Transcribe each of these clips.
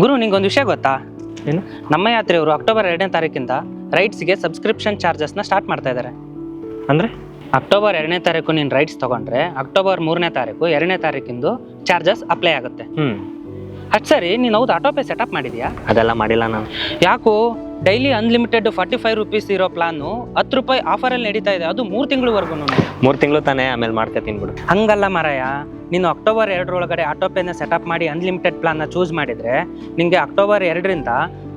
ಗುರು ನಿಂಗೊಂದು ವಿಷಯ ಗೊತ್ತಾ? ಏನು? ನಮ್ಮ ಯಾತ್ರೆಯವರು ಅಕ್ಟೋಬರ್ ಎರಡನೇ ತಾರೀಕಿಂದ ರೈಟ್ಸ್ಗೆ ಸಬ್ಸ್ಕ್ರಿಪ್ಷನ್ ಚಾರ್ಜಸ್ನ ಸ್ಟಾರ್ಟ್ ಮಾಡ್ತಾ ಇದ್ದಾರೆ ಅಂದರೆ? ಅಕ್ಟೋಬರ್ ಎರಡನೇ ತಾರೀಕು ನೀನು ರೈಟ್ಸ್ ತೊಗೊಂಡ್ರೆ ಅಕ್ಟೋಬರ್ ಮೂರನೇ ತಾರೀಕು ಎರಡನೇ ತಾರೀಕಿಂದು ಚಾರ್ಜಸ್ ಅಪ್ಲೈ ಆಗುತ್ತೆ. ಹ್ಞೂ ಅಷ್ಟು ಸರಿ ನೀನು ಹೌದು ಆಟೋ ಪೇ ಸೆಟಪ್ ಮಾಡಿದ್ಯಾ? ಅದೆಲ್ಲ ಮಾಡಿಲ್ಲ ನಾನು. ಯಾಕೋ daily unlimited forty five rupees ಇರೋ ಪ್ಲಾನು ಹತ್ತು ರೂಪಾಯಿ ಆಫರಲ್ಲಿ ನಡೀತಾ ಇದೆ ಅದು ಮೂರು ತಿಂಗಳವರೆಗೂ ಮೂರು ತಿಂಗಳು ತಾನೇ ಆಮೇಲೆ ಮಾಡ್ಕೊತೀನಿ ಬಿಡು ಹಂಗಲ್ಲ ಮಾರಾಯ ನೀನು ಅಕ್ಟೋಬರ್ ಎರಡರೊಳಗಡೆ ಆಟೋ ಪೇನ ಸೆಟಪ್ ಮಾಡಿ ಅನ್ಲಿಮಿಟೆಡ್ ಪ್ಲಾನ್ನ ಚೂಸ್ ಮಾಡಿದರೆ ನಿಮಗೆ ಅಕ್ಟೋಬರ್ ಎರಡರಿಂದ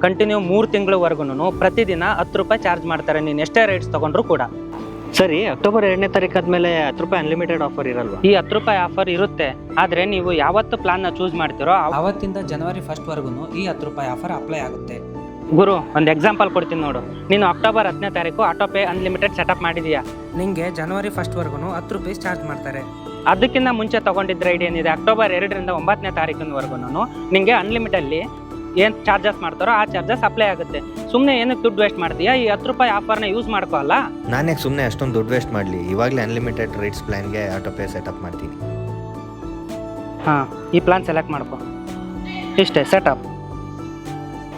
ಕಂಟಿನ್ಯೂ ಮೂರು ತಿಂಗಳವರೆಗೂ ಪ್ರತಿದಿನ ಹತ್ತು ರೂಪಾಯಿ ಚಾರ್ಜ್ ಮಾಡ್ತಾರೆ ನೀನು ಎಷ್ಟೇ ರೈಡ್ಸ್ ತೊಗೊಂಡ್ರು ಕೂಡ. ಸರಿ ಅಕ್ಟೋಬರ್ ಎರಡನೇ ತಾರೀಕು ಆದಮೇಲೆ ಹತ್ತು ರೂಪಾಯಿ ಅನ್ಲಿಮಿಟೆಡ್ ಆಫರ್ ಇರಲ್ವಾ? ಈ ಹತ್ತು ರೂಪಾಯಿ ಆಫರ್ ಇರುತ್ತೆ ಆದರೆ ನೀವು ಯಾವತ್ತು ಪ್ಲಾನ್ನ ಚೂಸ್ ಮಾಡ್ತೀರೋ ಆವತ್ತಿಂದ ಜನವರಿ ಫಸ್ಟ್ವರೆಗೂ ಈ ಹತ್ತು ರೂಪಾಯಿ ಆಫರ್ ಅಪ್ಲೈ ಆಗುತ್ತೆ. ಗುರು ಒಂದು ಎಕ್ಸಾಂಪಲ್ ಕೊಡ್ತೀನಿ ನೋಡು. ನೀನು ಅಕ್ಟೋಬರ್ ಹತ್ತನೇ ತಾರೀಕು ಆಟೋ ಪೇ ಅನ್ಲಿಮಿಟೆಡ್ ಸೆಟಪ್ ಮಾಡಿದೀಯಾ ನಿಮಗೆ ಜನವರಿ ಫಸ್ಟ್ವರೆಗೂ ಹತ್ತು ರೂಪಾಯಿ ಚಾರ್ಜ್ ಮಾಡ್ತಾರೆ. ಅದಕ್ಕಿಂತ ಮುಂಚೆ ತಗೊಂಡಿದ್ದ ರೈಡ್ ಏನಿದೆ? ಅಕ್ಟೋಬರ್ ಎರಡರಿಂದ ಒಂಬತ್ತನೇ ತಾರೀಕಿನವರೆಗೂ ನಿಮಗೆ ಅನ್ಲಿಮಿಟಲ್ಲಿ ಏನು ಚಾರ್ಜಸ್ ಮಾಡ್ತಾರೋ ಆ ಚಾರ್ಜಸ್ ಅಪ್ಲೈ ಆಗುತ್ತೆ. ಸುಮ್ಮನೆ ಏನಕ್ಕೆ ದುಡ್ಡು ವೇಸ್ಟ್ ಮಾಡ್ತೀಯಾ? ಈ ಹತ್ತು ರೂಪಾಯಿ ಆಫರ್ನ ಯೂಸ್ ಮಾಡ್ಕೋ ಅಲ್ಲ? ನಾನೇ ಸುಮ್ಮನೆ ಅಷ್ಟೊಂದು ದುಡ್ಡು ವೇಸ್ಟ್ ಮಾಡಲಿ? ಇವಾಗಲೇ ಅನ್ಲಿಮಿಟೆಡ್ ರೇಟ್ಸ್ ಪ್ಲ್ಯಾನ್ಗೆ ಆಟೋ ಪೇ ಸೆಟಪ್ ಮಾಡ್ತೀನಿ. ಹಾಂ ಈ ಪ್ಲಾನ್ ಸೆಲೆಕ್ಟ್ ಮಾಡ್ಕೊ. ಇಷ್ಟೇ ಸೆಟಪ್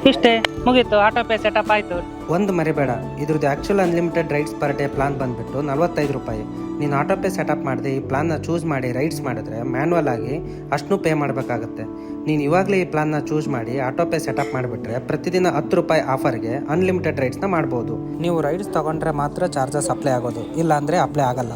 ಇಷ್ಟೇ, ಮುಗೀತು, ಆಟೋ ಪೇ ಸೆಟಪ್ ಆಯಿತು. ಒಂದು ಮರಿಬೇಡ, ಇದ್ರದ್ದು actual unlimited rides per day plan ಬಂದ್ಬಿಟ್ಟು ನಲ್ವತ್ತೈದು ರೂಪಾಯಿ. ನೀನು ಆಟೋ ಪೇ ಸೆಟಪ್ ಮಾಡಿದೆ, ಈ ಪ್ಲಾನ್ನ ಚೂಸ್ ಮಾಡಿ ರೈಡ್ಸ್ ಮಾಡಿದ್ರೆ ಮ್ಯಾನ್ಯಲ್ ಆಗಿ ಅಷ್ಟು ಪೇ ಮಾಡಬೇಕಾಗತ್ತೆ. ನೀನು ಇವಾಗಲೇ ಈ ಪ್ಲಾನ್ನ ಚೂಸ್ ಮಾಡಿ, ಆಟೋ ಪೇ ಸೆಟಪ್ ಮಾಡಿಬಿಟ್ರೆ ಪ್ರತಿದಿನ ಹತ್ತು ರೂಪಾಯಿ ಆಫರ್ಗೆ ಅನ್ಲಿಮಿಟೆಡ್ ರೈಡ್ಸ್ನ ಮಾಡ್ಬೋದು. ನೀವು ರೈಡ್ಸ್ ತಗೊಂಡ್ರೆ ಮಾತ್ರ ಚಾರ್ಜಸ್ ಅಪ್ಲೈ ಆಗೋದು ಇಲ್ಲ ಅಂದರೆ ಅಪ್ಲೈ ಆಗಲ್ಲ.